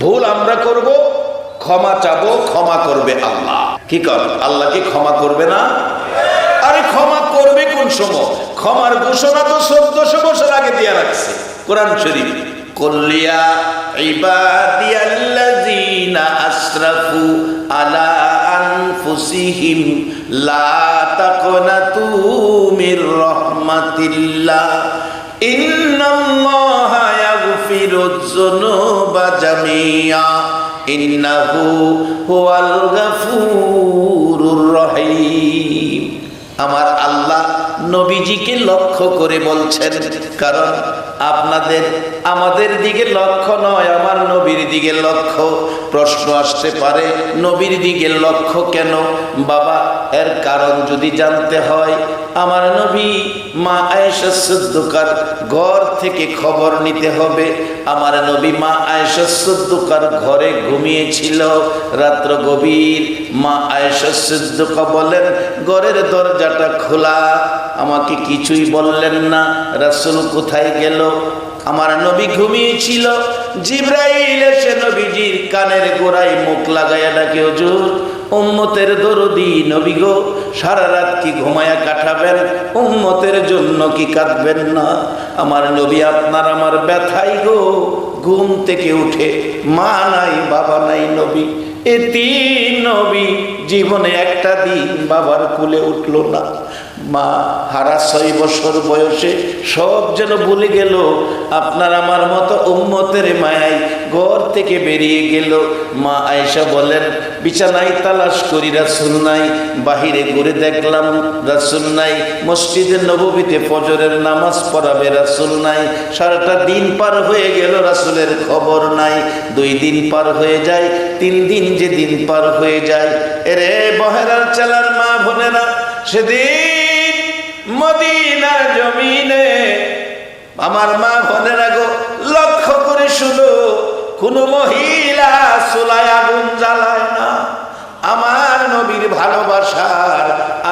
ভুল আমরা করব, ক্ষমা চাবো, ক্ষমা করবে আল্লাহ। কি কর? আল্লাহ কি ক্ষমা করবে না? আরে ক্ষমা করবে কোন সময়? ক্ষমার ঘোষণা তো চোদ্দশো বছর আগে দিয়ে রাখছে, কোরআন শরীফ। ইবাদিয়াল্লাযীনা আসরাফু আলা আনফুসিহিম, লা তাকনাতু মির রাহমাতিল্লাহ। ইন্নাল্লাহা আমার আল্লাহ নবীজিকে লক্ষ্য করে বলছেন, কারণ আপনাদের, আমাদের দিকে লক্ষ্য নয়, আমার নবীর দিকে লক্ষ্য। প্রশ্ন আসতে পারে, নবীর দিকে লক্ষ্য কেন? বাবা, এর কারণ যদি জানতে হয় আমার নবী মা আয়েশা সিদ্দুকার ঘর থেকে খবর নিতে হবে। আমার নবী মা আয়েশা সিদ্দুকার ঘরে ঘুমিয়েছিল। রাত্র গভীর মা আয়েশা সিদ্দুকা বলেন, ঘরের দরজাটা খোলা। আমাকে কিছুই বললেন না। রাসূল কোথায় গেল? আমার নবী ঘুমিয়েছিল। জিব্রাইল এসে নবীজির কানের গোড়ায় মুখ লাগাইয়া ডাকে, হুজুর উম্মতের দরদি নবী গো সারা রাত কি ঘুমায়া কাটাবেন? উম্মতের জন্য কি কাঁদবেন না? আমার নবী আপনার আমার ব্যথাই গো, ঘুম থেকে উঠে মা নাই, বাবা নাই নবী। এ তিন নবী, জীবনে একটা দিন বাবার কুলে উঠল না। মা, হারা ছয় বছর বয়সে সব যেন ভুলে গেল। আপনার আমার মতো উম্মতের মায়াই ঘর থেকে বেরিয়ে গেল। মা আয়েশা বলেন, বিছানায় তালাশ করি রাসুল নাই, বাহিরে ঘুরে দেখলাম রাসুল নাই মসজিদের নববীতে ফজরের নামাজ পড়াবে রাসুল নাই, সারাটা দিন পার হয়ে গেল, রাসুলের খবর নাই। দুই দিন পার হয়ে যায়, তিন দিন যে দিন পার হয়ে যায়, এরে বহেরার চালার মা বোনেরা, সেদিন মদিনার জমিনে। আমার মা বোনেরা রাখো লক্ষ্য করে শুনো, কোনো মহিলা চুলায় আগুন জ্বালায় না। আমার নবীর ভালোবাসার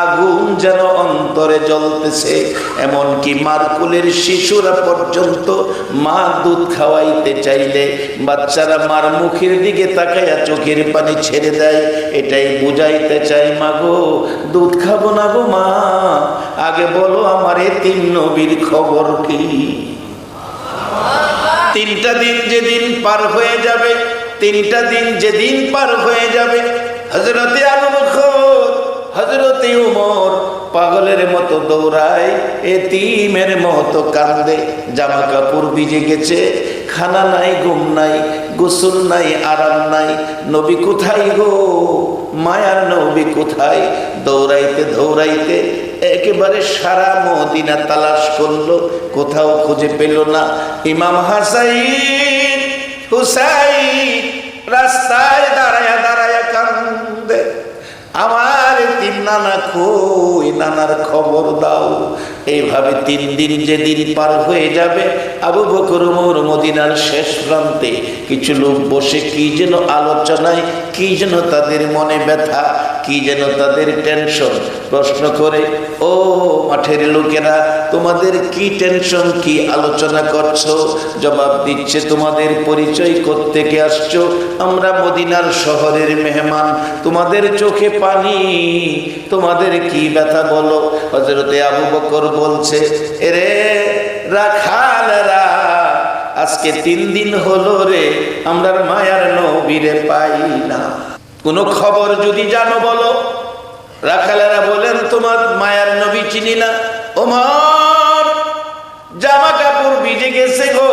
আগুন যেন অন্তরে জ্বলতেছে। এমনকি মারকুলের শিশুরা পর্যন্ত মা দুধ খাওয়াইতে চাইলে বাচ্চারা মার মুখের দিকে তাকাইয়া চোখের পানি ছেড়ে দেয়, এটাই বুঝাইতে চাই মা গো, দুধ খাব না গো মা। আগে বলো আমার এ তিন নবীর খবর কি? তিনটা দিন যেদিন পার হয়ে যাবে, তিনটা দিন যেদিন পার হয়ে যাবে হজরতে হজরতে উমর পাগলের মতো দৌড়ায়, এতিমের মতো কান্দে। জামা কাপড় ভিজে গেছে, খানা নাই, ঘুম নাই, গোসল নাই, আরাম নাই। নবী কোথায় গো? মায়ার নবী কোথায়? দৌড়াইতে দৌড়াইতে একেবারে সারা মদিনা তালাশ করল, কোথাও খুঁজে পেল না। ইমাম হাসাইন, হুসাইন, রাস্তায় আমার নানা কই, নানার খবর দাও। এইভাবে তিন দিন যেদিন পার হয়ে যাবে, আবু বকর মোর মদিনার শেষ প্রান্তে কিছু লোক বসে কি যেন আলোচনায়, কি যেন তাদের মনে ব্যথা, কি যেন তাদের টেনশন, প্রশ্ন করে, ও মাঠের লোকেরা, তোমাদের কি টেনশন, কি আলোচনা করছ? জবাব দিচ্ছে, তোমাদের পরিচয় করতে আসছো? আমরা মদিনার শহরের মেহমান, তোমাদের চোখে পানি তোমাদের কি ব্যথা বলো? হজরতে আবু বকর বলছে, এরে রাখালরা, আজকে তিন দিন হলো রে, আমরা মায়ার নবীরে পাই না। কোনো খবর যদি জানো বলো? রাখালেরা বলেন, তোমার মায়ার নবী চিনি না। ওমর জামা কাপড় ভিজে গেছে গো।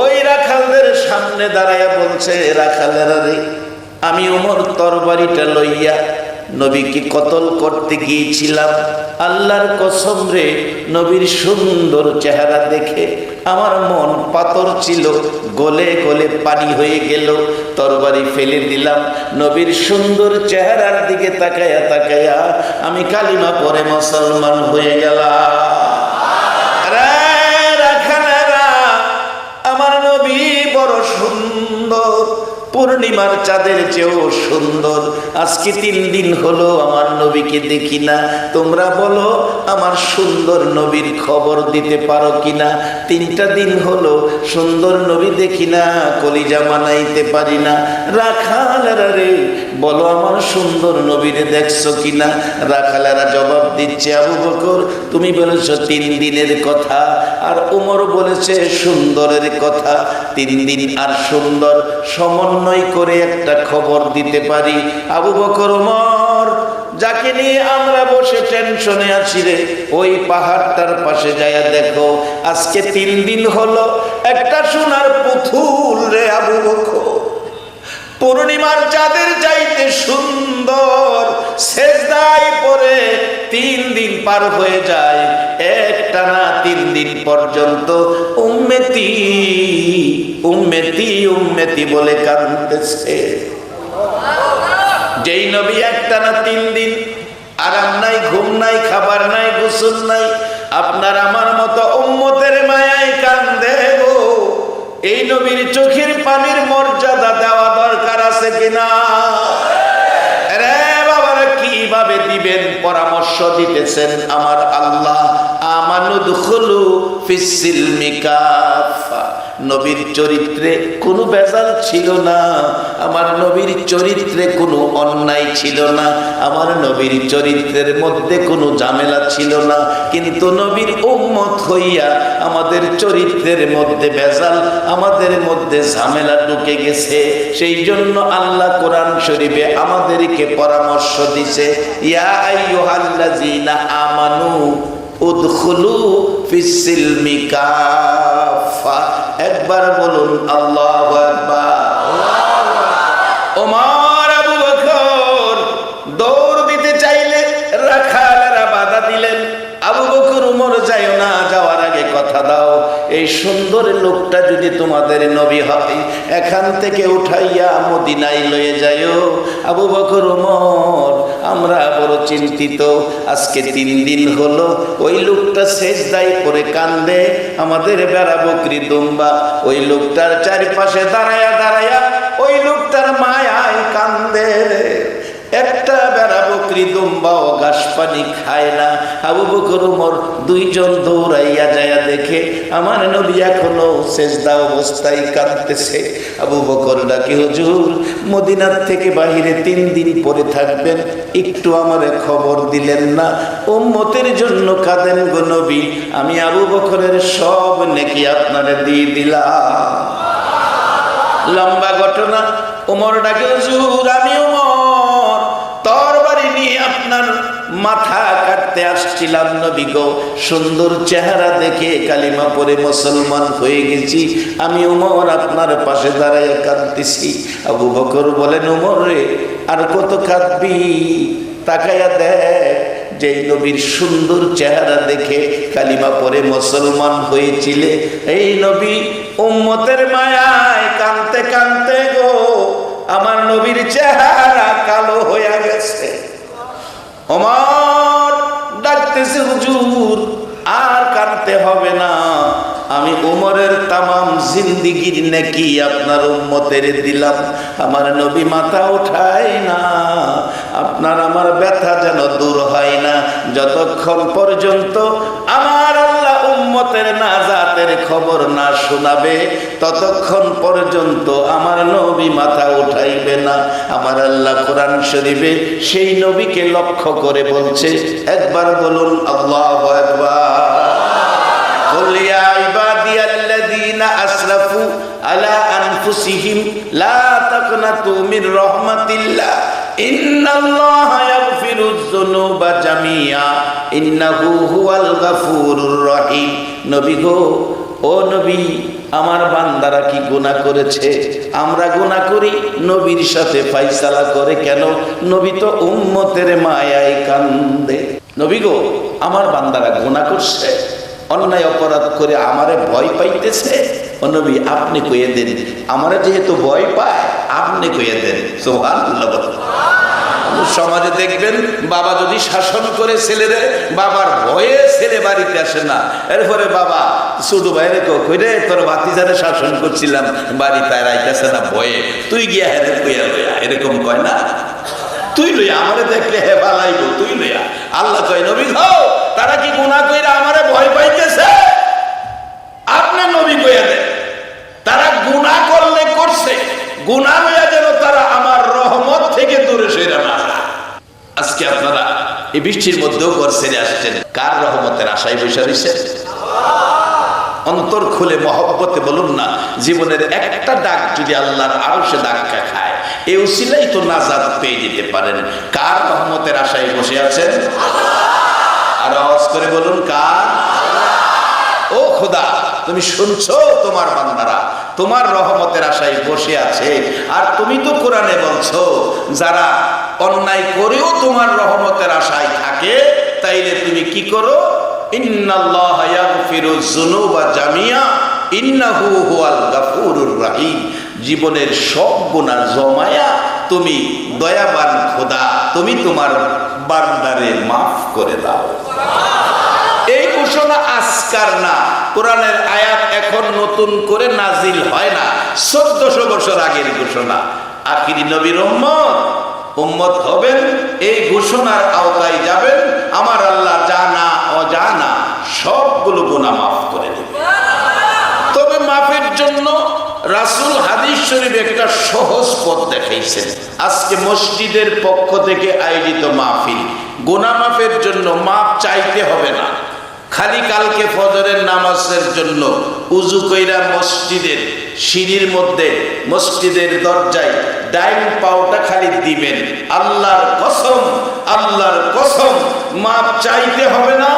ওই রাখালদের সামনে দাঁড়াইয়া বলছে, রাখালেরা রে, আমি ওমর তরবারিটা লইয়া নবীকে কতল করতে গিয়েছিলাম। আল্লাহর কসম রে, নবীর সুন্দর চেহারা দেখে আমার মন পাথর ছিল, গলে গলে পানি হয়ে গেল, তরবারি ফেলে দিলাম। নবীর সুন্দর চেহারার দিকে তাকায়া তাকায়া আমি কালিমা পরে মুসলমান হয়ে গেলাম। আমার নবী বড় সুন্দর পূর্ণিমার চাঁদের চেয়েও সুন্দর। আজকে তিন দিন হলো আমার নবীকে দেখি না। তোমরা বলো, আমার সুন্দর নবীর খবর দিতে পারো কিনা? তিনটা দিন হলো সুন্দর নবী দেখি না, কলিজা মানাইতে পারি না। রাখাল রে বলো, আমার সুন্দর নবীরে দেখছ কিনা? রাখালারা জবাব দিচ্ছে, আবু বকর, তুমি বলেছ তিন দিনের কথা আর উমর বলেছে সুন্দরের কথা। তিন দিন আর সুন্দর সমন্বয় করে একটা খবর দিতে পারি। আবু বকর, উমর, যাকে নিয়ে আমরা বসে টেনশনে আছি রে, ওই পাহাড়টার পাশে যায়া দেখো, আজকে তিন দিন হলো একটা সোনার পুতুল রে আবু বকর। পূর্ণিমার চাঁদের চাইতে সুন্দর শেষদায় পরে তিন দিন পার হয়ে যায়। একটা না তিন দিন পর্যন্ত উম্মেতি উম্মেতি উম্মেতি বলে কাঁদতেছে। যেই নবী একটা না তিন দিন আরাম নাই, ঘুম নাই, খাবার নাই, গোসল নাই, আপনার আমার মতো উম্মতের মায়ায় কান্দে এই নবীর চোখের পানির মর্যাদা দেওয়া আছে কিনা কীভাবে দিবেন পরামর্শ দিতেছেন আমার আল্লাহ? আমানুদ খুলু ফিসিল মিকাফা নবীর চরিত্রে কোনো বেজাল ছিল না। আমার নবীর চরিত্রে কোনো অন্যায় ছিল না। আমার নবীর চরিত্রের মধ্যে কোনো ঝামেলা ছিল না। কিন্তু নবীর উম্মত হইয়া আমাদের চরিত্রের মধ্যে বেজাল আমাদের মধ্যে ঝামেলা ঢুকে গেছে। সেই জন্য আল্লাহ কোরআন শরীফে আমাদেরকে পরামর্শ দিছে, ইয়া আইয়ুহাল্লাযীনা আমানু উদখুলু ফিসিলমি কাফা। একবার বলুন, আল্লাহ আকবার। ওমর আবু বকর দৌড় দিতে চাইলে রাখালেরা বাধা দিলেন। আবু বকর উমর যাইও না, যাওয়ার আগে কথা দাও। এই সুন্দর লোকটা যদি তোমাদের নবী হয়, এখান থেকে উঠাইয়া মদিনায় লয়ে যাইও আবু বকর উমর আমরা বড় চিন্তিত আজকে তিন দিন হলো, ওই লোকটা শেষ দায়ী করে কান্দে, আমাদের বেড়া বকরি দুম্বা ওই লোকটার চারিপাশে দাঁড়ায়া দাঁড়ায়া, ওই লোকটার মায়ায় কান্দে। একটা বেড়া বকরি দুম্বাও ঘাস পানি খায় না। আবু বকর উমর দুইজন দৌড়াইয়া দেখে, আমার নবী এখনও অবস্থায় কাঁদতেছে। আবু বকর মদিনার থেকে বাহিরে তিন দিন পরে থাকবেন, একটু আমারে খবর দিলেন না। উম্মতের জন্য কাঁদেন গো নবী, আমি আবু বকরের সব নেকি আপনারে দিয়ে দিলাম। লম্বা ঘটনা। উমর ডাকে, হুজুর, আমি উমর আপনার মাথা কাটতে আসছিলাম নবী গো। সুন্দর চেহারা দেখে কালিমা পরে মুসলমান হয়ে গেছি। আমি উমর আপনার পাশে দাঁড়ায় কাঁদতেছি। আবু বকর বলেন, উমর রে, আর কত কাঁদবি? তাকাইয়া দেখ, যেই নবীর সুন্দর চেহারা দেখে কালিমা পরে মুসলমান হয়েছিলে। এই নবী উম্মতের মায়ায় কানতে কানতে গো, আমার নবীর চেহারা কালো হয়ে গেছে। ওমর ডাকতেছে, হুজুর, আর কানতে হবে না। আমি উমরের তামাম জিন্দিগির নাকি আপনার উম্মতের দিলাম। আমার নবী মাথা ওঠায় না। আপনার আমার ব্যথা যেন দূর হয় না। যতক্ষণ পর্যন্ত আমার উম্মতের না জাতের খবর না শোনাবে, ততক্ষণ পর্যন্ত আমার নবী মাথা উঠাইবে না। আমার আল্লাহ কোরআন শরীফে সেই নবীকে লক্ষ্য করে বলছে, একবার বলুন, আল্লাহ আসরাফু আলা আনফুসিহিম লা তাকনাতু মির রহমাতিল্লাহ। গো, ও নবী, আমার বান্দারা কি গুণা করেছে? আমরা গুণা করি নবীর সাথে ফাইসালা করে কেন? নবী তো উন্মতের মায়ায় কান্দে। নবী গো, আমার বান্দারা গুণা করছে, অন্যায় অপরাধ করে আমারে ভয় পাইতেছে। নবী, আপনি কইয়ে দেন। আমারে যেহেতু ভয় পায়, আপনি কইয়ে দেন। সোহান সমাজে দেখবেন, বাবা যদি শাসন করে ছেলেদের বাবার ভয়ে ছেলে বাড়িতে আসে না। এরপরে বাবা, ছোট ভাইরে কইরে তোর ভাতিজারে শাসন করছিলাম, বাড়িতে আর আইতেছে না ভয়ে। তুই গিয়া হেরে কইয়া লইয়া, এরকম কয় না? তুই লইয়া, আমারে দেখলে হে ভালাইব তুই লইয়া। আল্লাহ কয়, নবী হও তারা কি গুনাহ কইরা আমারে ভয় পাইতেছে? আপনি নবী কইয়া দেন তারা গুনাহ করলে করছে, গুনাহ লইয়া যেন তারা আমার রহমত থেকে দূরে সরে না আজকে আপনারা এই বৃষ্টির মধ্যেও ঘর ছেড়ে আসছেন। কার রহমতের আশায় বসে রয়েছে অন্তর খুলে মহব্বতে বলুন না, জীবনের একটা ডাক যদি আল্লাহর আরও সে ডাক্কা খায় এই উসিলাই তো নাজাদ পেয়ে যেতে পারেন। কার রহমতের আশায় বসে আছেন? আর আওয়াজ করে বলুন, কার? খোদা, তুমি শুনছো তোমার বান্দারা? তোমার রহমতের আশায় বসে আছে। আর তুমি তো কোরআনে বলছো, যারা অন্যায় করেও তোমার রহমতের আশায় থাকে, তাইলে তুমি কি করো? জীবনের সব গুনাহ জমায়া তুমি দয়াবান খোদা, তুমি তোমার বান্দারে মাফ করে দাও। এই ঘোষণা আজকার না। কোরআনের আয়াত এখন নতুন করে নাজিল হয় না। চোদ্দশো বছর আগের ঘোষণা। আখিরি নবীর উম্মত। উম্মত হবেন, এই ঘোষণার আওতায় যাবেন। আমার আল্লাহ জানা, অজানা, সবগুলো গুনাহ মাফ করে দেবে তবে মাফের জন্য রাসুল হাদিস শরীফ একটা সহজ পথ দেখাইছেন। আজকে মসজিদের পক্ষ থেকে আয়োজিত মাহফিল। গোনা মাফের জন্য মাপ চাইতে হবে না। খালি কালকে ফজরের নামাজের জন্য উজু কইরা মসজিদের সিঁড়ির মধ্যে, মসজিদের দরজায় ডাইন পাওটা খালি দিবেন। আল্লাহর কসম আল্লাহর কসম, মাপ চাইতে হবে না,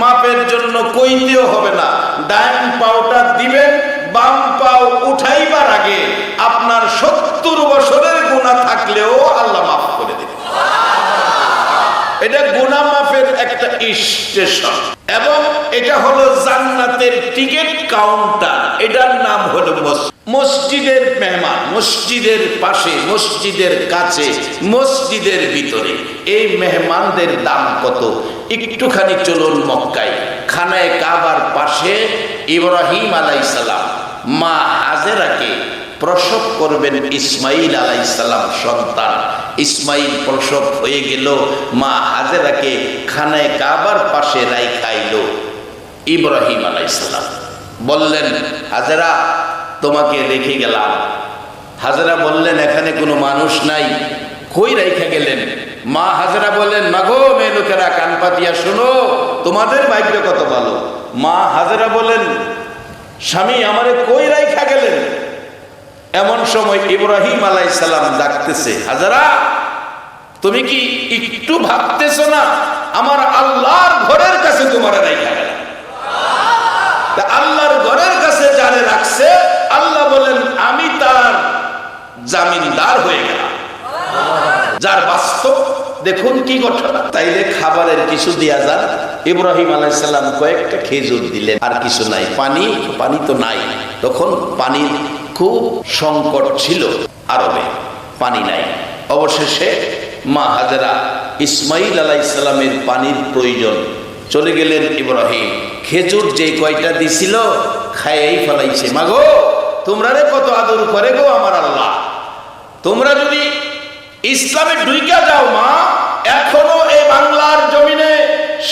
মাপের জন্য কইতেও হবে না। ডাইন পাওটা দিবেন, বাম পাও উঠাইবার আগে আপনার সত্তর বছরের গুণা থাকলেও আল্লাহ মাফ করে দেবে এটা গুনা মাফের একটা স্টেশন। এবং এটা হলো জান্নাতের টিকিট কাউন্টার। এটার নাম হলো মসজিদ মসজিদের মেহমান, মসজিদের পাশে, মসজিদের কাছে, মসজিদের ভিতরে। এই মেহমানদের দাম কত? একটুখানি চলুন মক্কায়। খানায় কাবার পাশে ইব্রাহিম আলাইসালাম মা হাজেরাকে প্রসব করবেন ইসমাইল আলাইসাল্লাম সন্তান। ইসমাইল প্রসব হয়ে গেল, মা হাজেরাকে খানায় কাবার পাশে রাই খাইল ইব্রাহিম আলাইসাল্লাম বললেন, হাজেরা, তোমাকে রেখে গেলাম। হাজেরা বললেন, এখানে কোনো মানুষ নাই। কই রাইখা গেলেন? মা হাজেরা বললেন, মাগো মেয়ে লোকেরা, কান পাতিয়া শোনো, তোমাদের ভাগ্য কত ভালো। মা হাজেরা বলেন স্বামী, আমারে কই রাইখা গেলেন? এমন সময় ইব্রাহিম আলাই সালাম ডাকতেছে, হাজারা, তুমি কি একটু ভাবতেছ না, আমার আল্লাহর ঘরের কাছে তোমার আল্লাহর ঘরের কাছে যারে রাখছে, আল্লাহ বলেন, আমি তার জামিনদার হয়ে গেলাম। যার বাস্তব, দেখুন কি ঘটনা। তাইলে খাবারের কিছু দিয়া যান। ইব্রাহিম আলাইসাল্লাম কয়েকটা খেজুর দিলেন, আর কিছু নাই। পানি পানি তো নাই। তখন পানির খুব সংকট ছিল আরবে, পানি নাই। অবশেষে মা হাজারা ইসমাইল আলাইসাল্লামের পানির প্রয়োজন। চলে গেলেন ইব্রাহিম। খেজুর যে কয়টা দিছিল, খাইয়াই ফেলাইছে। মাগো তোমরা রে কত আদর করে গো আমার আল্লাহ। তোমরা যদি ইসলামে ঢুইকা যাও মা, এখনও এই বাংলার জমিনে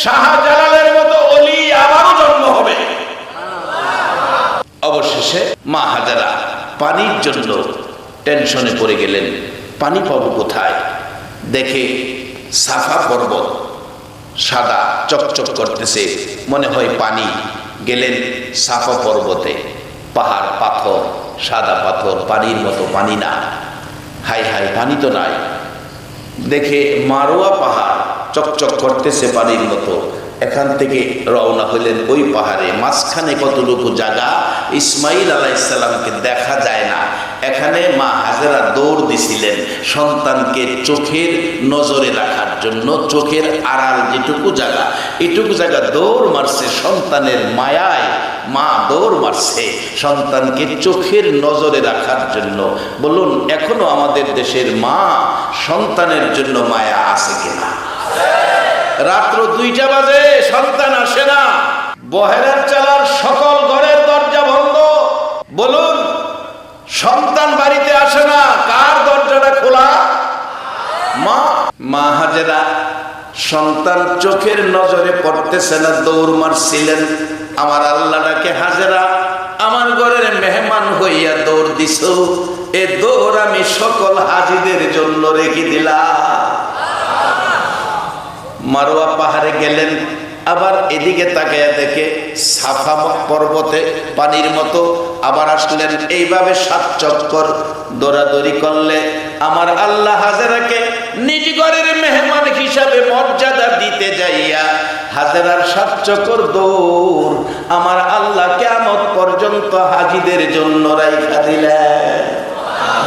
শাহজালালের মতো অলি আবারও জন্ম হবে। অবশেষে মা হাজারা পানির জন্য টেনশনে পড়ে গেলেন। পানি পাবো কোথায়? দেখে সাফা পর্বত সাদা চকচক করতেছে। মনে হয় পানি গেলেন সাফা পর্বতে। পাহাড়, পাথর, সাদা পাথর, পানির মতো পানি না। হাই হাই পানি তো নাই। দেখে মারোয়া পাহাড় চকচক করতেছে পানির মতো। এখান থেকে রওনা হইলেন ওই পাহাড়ে। মাঝখানে কতটুকু জায়গা? ইসমাইল আলাইসাল্লামকে দেখা যায় না। এখানে মা হাজেরা দৌড় দিছিলেন সন্তানকে চোখের নজরে রাখার জন্য, চোখের আড়াল যেটুকু জায়গা, এটুকু জায়গা দৌড় মারছে, সন্তানের মায়ায় মা দৌড় মারছে সন্তানকে চোখের নজরে রাখার জন্য। বলুন, এখনও আমাদের দেশের মা সন্তানের জন্য মায়া আছে কিনা? রাত্র দুইটা বাজে, সন্তান আসে না। বহেরার চালার সকল বন্ধ বলুন, সন্তান বাড়িতে আসে না, কার দরজাটা খোলা? মা মা হাজেরা, সন্তান চোখের নজরে পড়তেছে না, দৌড় মারছিলেন। আমার আল্লাহটাকে হাজেরা, আমার ঘরের মেহমান হইয়া দৌড় দিস এ দৌড় আমি সকল হাজিদের জন্য রেখে দিলাম। মারোয়া পাহাড়ে গেলেন আবার এদিকে তাকাইয়া দেখে সাফা পর্বতে পানির মতো আবার আসলেন। এইভাবে সাত চক্কর দৌড়াদৌড়ি করলে আমার আল্লাহ হাজেরাকে নিজ ঘরের মেহমান হিসাবে মর্যাদা দিতে যাইয়া হাজেরার সাত চক্কর দৌড় আমার আল্লাহ কেমন পর্যন্ত হাজিদের জন্য রাইখা দিলেন।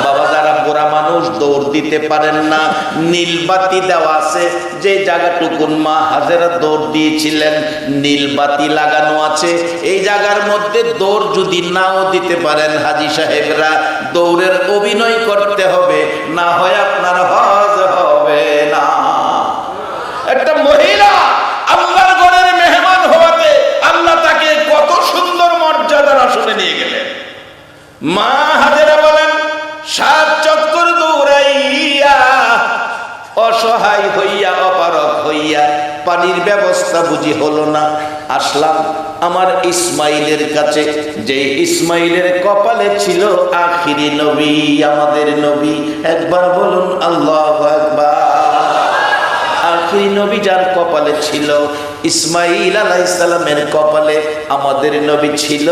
বাবা যারা বুড়া মানুষ দৌড় দিতে পারেন না। নীলবাতি দেওয়া আছে। যে জায়গাটুকুন মা হাজেরা দৌড় দিয়েছিলেন, নীলবাতি লাগানো আছে। এই জায়গার মধ্যে দৌড় যদি নাও দিতে পারেন হাজি সাহেবরা, দৌড়ের অভিনয় করতে হবে। না হয় আপনার হজ হবে না। একটা মহিলা আল্লাহর ঘরের মেহমান হওয়াতে আল্লাহ তাকে কত সুন্দর মর্যাদার আসনে নিয়ে গেলেন। মা পানির ব্যবস্থা বুঝি হলো না। আসলাম আমার ইসমাইলের কাছে। যে ইসমাইলের কপালে ছিল আখিরি নবী, আমাদের নবী। একবার বলুন, আল্লাহ একবার আখিরি নবী যার কপালে ছিল ইসমাইল আলাইসালামের কপালে আমাদের নবী ছিল।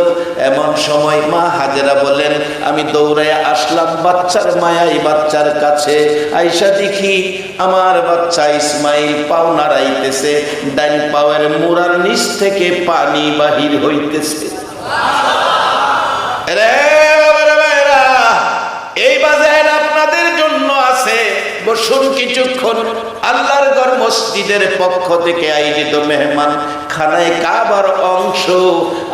এমন সময় মা হাজেরা বলেন আমি দৌড়ায় আসলাম বাচ্চার মায়াই বাচ্চার কাছে। আইসা দেখি আমার বাচ্চা ইসমাইল পাও নাড়াইতেছে, ডাইন পাওয়ের মুরার নিচ থেকে পানি বাহির হইতেছে। এই বাজার আপনাদের জন্য আছে বসুন কিছুক্ষণ। আল্লাহর ঘর মসজিদের পক্ষ থেকে আয়োজিত মেহমান খানায় কাবার অংশ।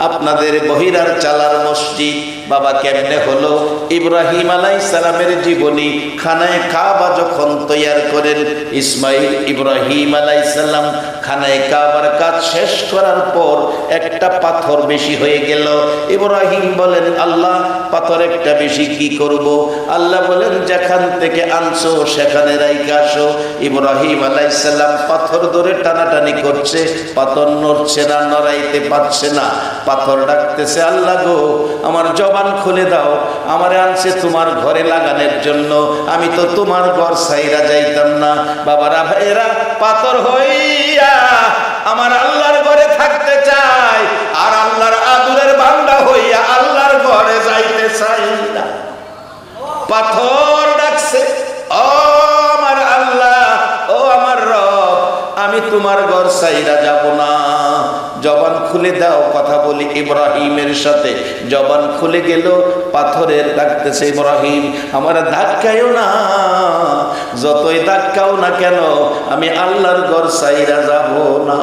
আপনাদের বহিরার চালার মসজিদ, বাবা কেমনে হলো? ইব্রাহিম আলাই সালামের জীবনী, খানায় কাবা যখন তৈয়ার করেন, ইসমাইল ইব্রাহিম আলাই সাল্লাম খানায় কাবার কাজ শেষ করার পর একটা পাথর বেশি হয়ে গেল। ইব্রাহিম বলেন, আল্লাহ, পাথর একটা বেশি কি করব? আল্লাহ বলেন, যেখান থেকে আনছো, সেখানে রাইকে আসো। ইব্রাহিম আলাইসাল্লাম পাথর ধরে টানাটানি করছে, পাথর নড়ছে না, নড়াইতে পারছে না। পাথর ডাকতেছে, আল্লাহ গো, আমার জবান খুলে দাও। আমারে আনছে তোমার ঘরে লাগানোর জন্য। আমি তো তোমার ঘর সাইরা যাইতাম না। বাবারা, ভাইয়েরা, পাথর হইয়া আমার আল্লাহর ঘরে থাকতে চাই আর আল্লাহর আদুরের বান্দা হইয়া আল্লাহর ঘরে যাইতে চাই না। পাথর ডাকছে, ও আমার আল্লাহ, ও আমার রব, আমি তোমার ঘর সাইরা যাব না। জবান খুলে দাও, কথা বলি ইব্রাহিমের সাথে। জবান খুলে গেল, পাথরের ডাকতেছে ইব্রাহিম। আমার ধাক্কায়ও না, যতই ধাক্কাও না কেন, আমি আল্লাহর ঘর সাইরা যাব না।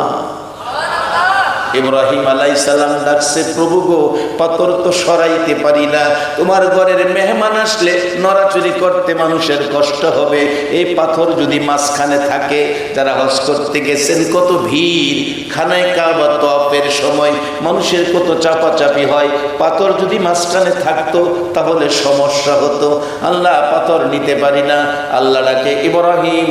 ইব্রাহিম আলাই সালাম ডাকছে, প্রভু গো, পাথর তো সরাইতে পারি না। তোমার ঘরের মেহমান আসলে নড়াচুরি করতে মানুষের কষ্ট হবে। এই পাথর যদি মাঝখানে থাকে, যারা হজ করতে গেছেন, কত ভিড়। খানায় কাবা তপের সময় মানুষের কত চাপাচাপি হয়। পাথর যদি মাঝখানে থাকতো, তাহলে সমস্যা হতো। আল্লাহ পাথর নিতে পারি না। আল্লাহ ডাকে, ইব্রাহিম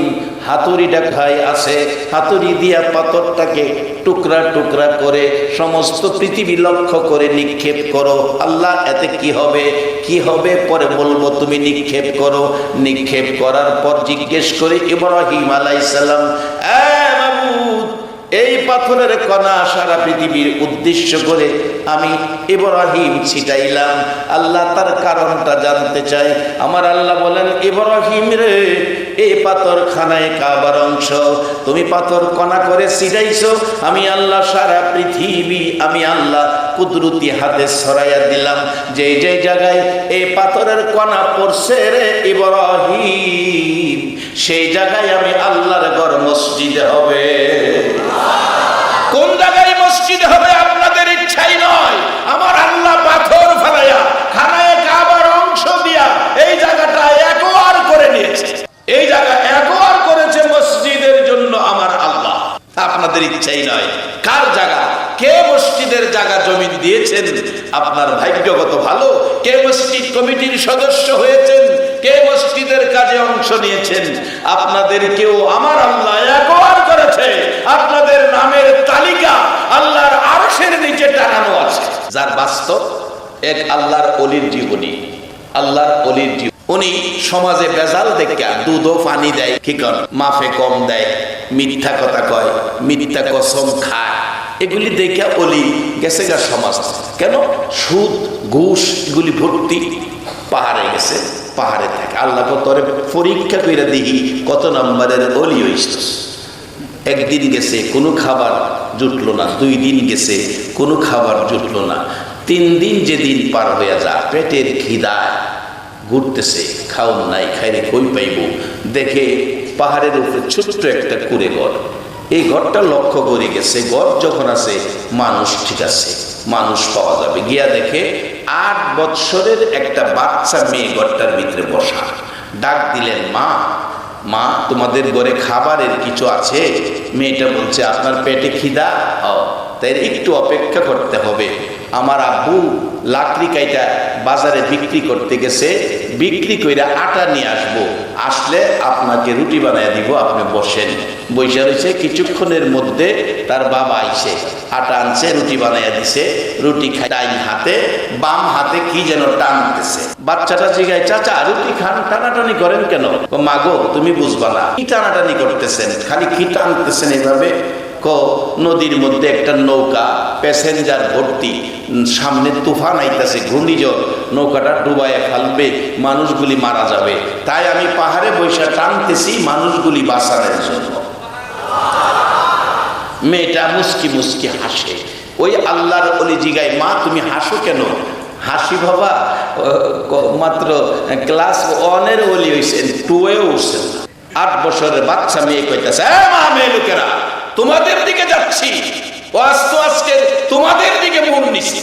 হাতুড়িটা খায় আছে। হাতুড়ি দিয়া পাথরটাকে টুকরা টুকরা করে সমস্ত পৃথিবী লক্ষ্য করে নিক্ষেপ করো। আল্লাহ, এতে কি হবে? কি হবে? পরে বলব, তুমি নিক্ষেপ করো। নিক্ষেপ করার পর জিজ্ঞেস করে ইব্রাহিম আলাইসাল্লাম এই পাথরের কণা সারা পৃথিবীর উদ্দেশ্য করে আমি ইব্রাহিম ছিটাইলাম। আল্লাহ তার কারণটা জানতে চাই। আমার আল্লাহ বলেন, ইব্রাহিম রে, এই পাথর খানায় কাবার অংশ। তুমি পাথর কণা করে ছিটাইছো। আমি আল্লাহ সারা পৃথিবী, আমি আল্লাহ কুদরতি হাতে সরাইয়া দিলাম। যে যে জায়গায় এই পাথরের কণা পড়ছে রে ইব্রাহিম, সেই জায়গায় আমি আল্লাহর ঘর মসজিদে হবে। কোন জায়গায় মসজিদ হবে আপনাদের ইচ্ছাই নয়। আমার আল্লাহ পাথর ফেলাইয়া, খানায় কাবার অংশ দিয়া এই জায়গাটা একবার করে নিয়েছে। এই জায়গা একবার করেছে মসজিদের জন্য আমার আল্লাহ। আপনাদের ইচ্ছাই নয়। কার জায়গা? কে মসজিদের জায়গা জমি দিয়েছেন? আপনার ভাগ্যগত ভালো। কে মসজিদ কমিটির সদস্য হয়েছেন? কে মসজিদের কাজে অংশ নিয়েছেন? আপনাদের কেউ আমার আল্লাহ একবার করেছে। আপনাদের নামের তালিকা আল্লাহর আরশের নিচে টানানো আছে। যার বাস্তব এক আল্লাহর অলির জীবনী। আল্লাহর অলির জীবন উনি সমাজে বেজাল দেখে দুধ ও পানি দেয়, কি কর মাফে কম দেয়, মিথ্যা কথা কয়, মিথ্যা কসম খায়। এগুলি দেখে অলি গেছে গা সমাজ। কেন? সুদ, ঘুষ, এগুলি ভর্তি পাহাড়ে গেছে। পাহাড়ে থাকে। আল্লাহ তোরে পরীক্ষা করে দেখি কত নম্বরের অলি হইছিস। একদিন গেছে, কোনো খাবার জুটলো না। দুই দিন গেছে, কোনো খাবার জুটলো না। তিন দিন যেদিন পার হয়ে যা, পেটের খিদায় ঘুরতেছে, খাওন নাই খাইরে কই পাইব? দেখে পাহাড়ের উপরে ছোট্ট একটা কুড়ে ঘর এই ঘরটা লক্ষ্য করে গেছে ঘর যখন আছে, মানুষ ঠিক আছে, মানুষ পাওয়া যাবে। গিয়া দেখে আট বৎসরের একটা বাচ্চা মেয়ে ঘরটার ভিতরে বসা। ডাক দিলেন, মা মা, তোমাদের ঘরে খাবারের কিছু আছে? মেয়েটা বলছে, আপনার পেটে খিদা? ও তাই একটু অপেক্ষা করতে হবে। আমার আব্বু লাকড়ি কাইটা বাজারে বিক্রি করতে গেছে বিক্রি কইরা আটা নিয়ে আসব। আসলে আপনাকে রুটি বানায় দিব, আপনি বসেন। বৈশা রয়েছে কিছুক্ষণের মধ্যে তার বাবা আইছে। আটা আনছে, রুটি বানাইয়া দিছে। রুটি খাই ডাইন হাতে, বাম হাতে কি যেন টানতেছে। বাচ্চাটা জিগায়, চাচা, রুটি খান, টানাটানি করেন কেন? মাগো তুমি বুঝবা না। কি টানাটানি করতেছেন? খালি কি টানতেছেন এভাবে ক নদীর মধ্যে একটা নৌকা, প্যাসেঞ্জার ভর্তি, সামনে তুফান আইতাছে, ঘূর্ণিঝড়, নৌকাটা ডুবাইয়া ফেলবে, মানুষগুলি মারা যাবে। তাই আমি পাহাড়ে বৈশা টানতেছি মানুষগুলি বাঁচানোর জন্য। মেয়েটা মুস্কি মুস্কি হাসে। ওই আল্লাহর অলি জিগায়, মা, তুমি হাসো কেন? হাসি বাবা মাত্র ক্লাস ওয়ানের অলি হয়েছেন টুয়েও উঠছেন আট বছরের বাচ্চা মেয়ে কইতেছে, "এ মা, মেয়ে লোকেরা তোমাদের দিকে যাচ্ছি। তোমাদের দিকে মন নিছি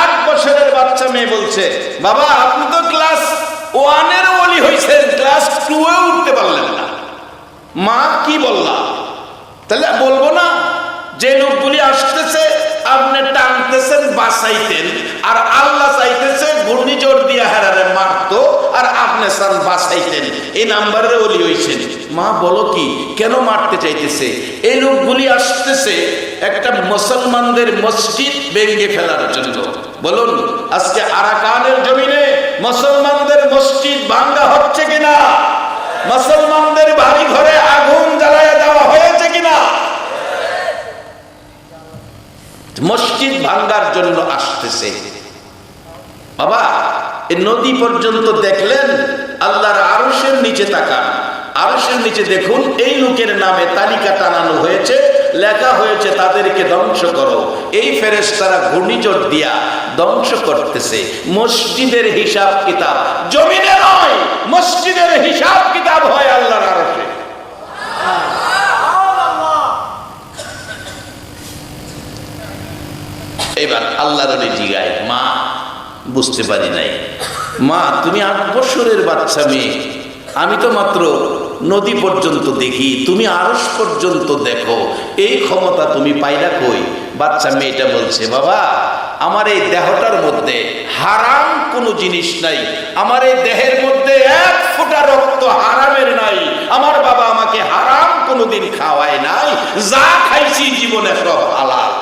আট বছরের বাচ্চা মেয়ে বলছে, বাবা, আপনি তো ক্লাস ওয়ানের অলি হয়েছেন ক্লাস টুয়ে উঠতে পারলেন না। মা কি বললাম তাহলে বলব না, যে লোকগুলি আসতেছে, আপনি টানতেছেন, বাঁচাইতেন, আর আল্লাহ চাইতেছে ঘূর্ণিঝড় দিয়ে হারারে মারতো আর আপনি সান বাঁচাইতেন। এই নাম্বারের অলি হয়েছেন মা বলো কি, কেন মারতে চাইতেছে? এই লোকগুলি আসতেছে একটা মুসলমানদের মসজিদ ভেঙে ফেলার জন্য। বলুন, আজকে আরাকানের জমিনে মুসলমানদের মসজিদ ভাঙ্গা হচ্ছে কিনা? মুসলমানদের বাড়ি ঘরে আগুন জ্বালায় দেওয়া হয়েছে কিনা? মসজিদ ভাঙ্গার জন্য আসতেছে। বাবা নদী পর্যন্ত দেখলেন? আল্লাহর আরশের নিচে তাকান। আরশের নিচে দেখুন, এই লোকের নামে তালিকা টানানো হয়েছে, লেখা হয়েছে, তাদেরকে ধ্বংস করো। এই ফেরেস তারা ঘূর্ণিঝড় দিয়া ধ্বংস করতেছে। মসজিদের হিসাব কিতাব। জমিনে নয়, মসজিদের হিসাব কিতাব হয় আল্লাহর আরশে। এবার আল্লাহর আলী জিগায়, মা, বুঝতে পারি নাই। মা, তুমি আট বছরের বাচ্চা মেয়ে। আমি তো মাত্র নদী পর্যন্ত দেখি, তুমি আরস পর্যন্ত দেখো। এই ক্ষমতা তুমি পাইলা কই? বাচ্চা মেয়েটা বলছে, বাবা, আমার এই দেহটার মধ্যে হারাম কোনো জিনিস নাই। আমার এই দেহের মধ্যে এক ফোঁটা রক্ত হারামের নাই। আমার বাবা আমাকে হারাম কোনো কোনোদিন খাওয়ায় নাই। যা খাইছি জীবনে সব হালাল।